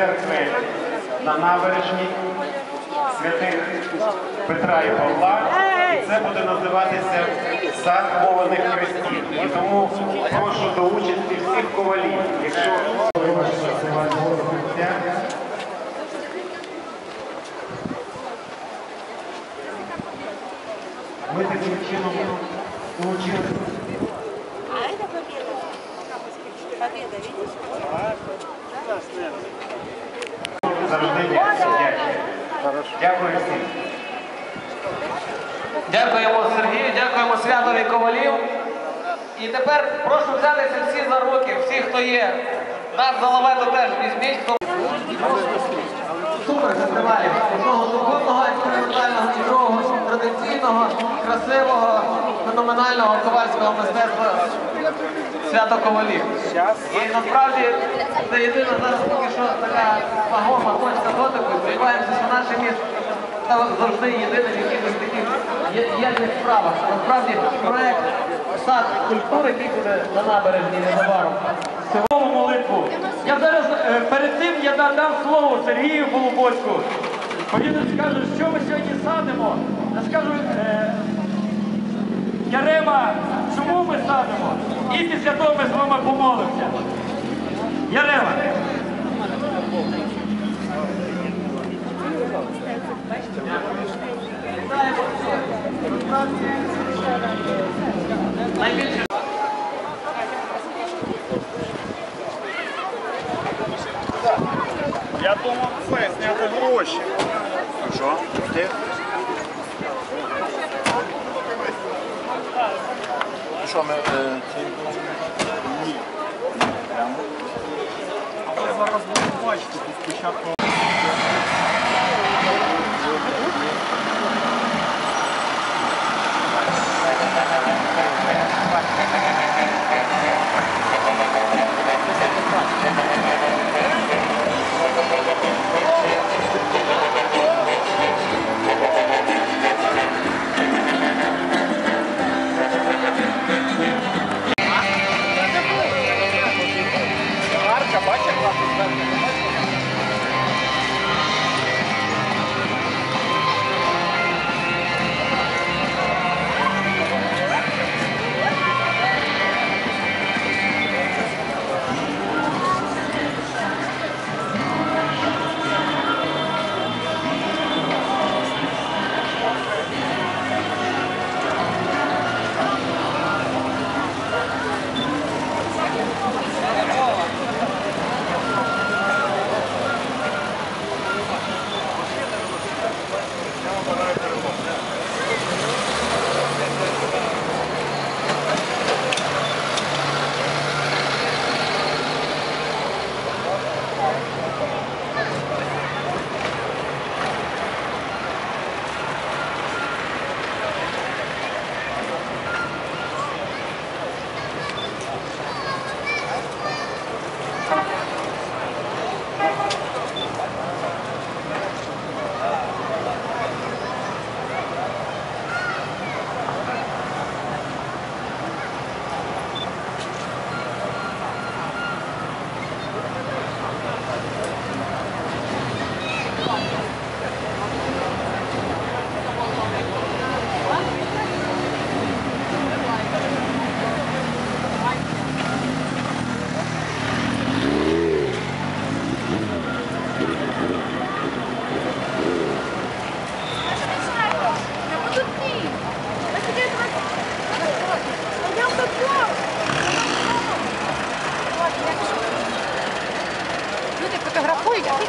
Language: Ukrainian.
церкви на набережній святих Петра і Павла. І це буде називатися сад кованих хрестів. І тому прошу до участі всіх ковалів. Якщо Ми таким чином получили А это победа. Победа, видишь? Завжди вдячні. Дякую всім. Дякуємо Сергію, дякуємо Святові Ковалів. І тепер прошу взятися всі за руки, всі, хто є. Нас залавету теж візьміть. хто- Супер фестивалів. Одного духовного, експериментального і другого традиційного, красивого, феноменального ковальського мистецтва свято ковалів. І насправді це єдина зараз поки що така вагома точка дотику. Сподіваємося, що наше місто завжди єдиним в якихось таких єдних справах. Насправді проект сад культури, який буде на набережній незабаром. Слово молитву. Я зараз е, перед цим я надам слово Сергію Голубоцьку. Він скаже, що ми сьогодні садимо. Я скажу, е, Ярема, чому ми садимо? І після того ми з вами помолимося. Ярема. Я думав, це зняти гроші. Що? Ти? Що ми. Ні. Але зараз будемо бачити. Фотографують, а ти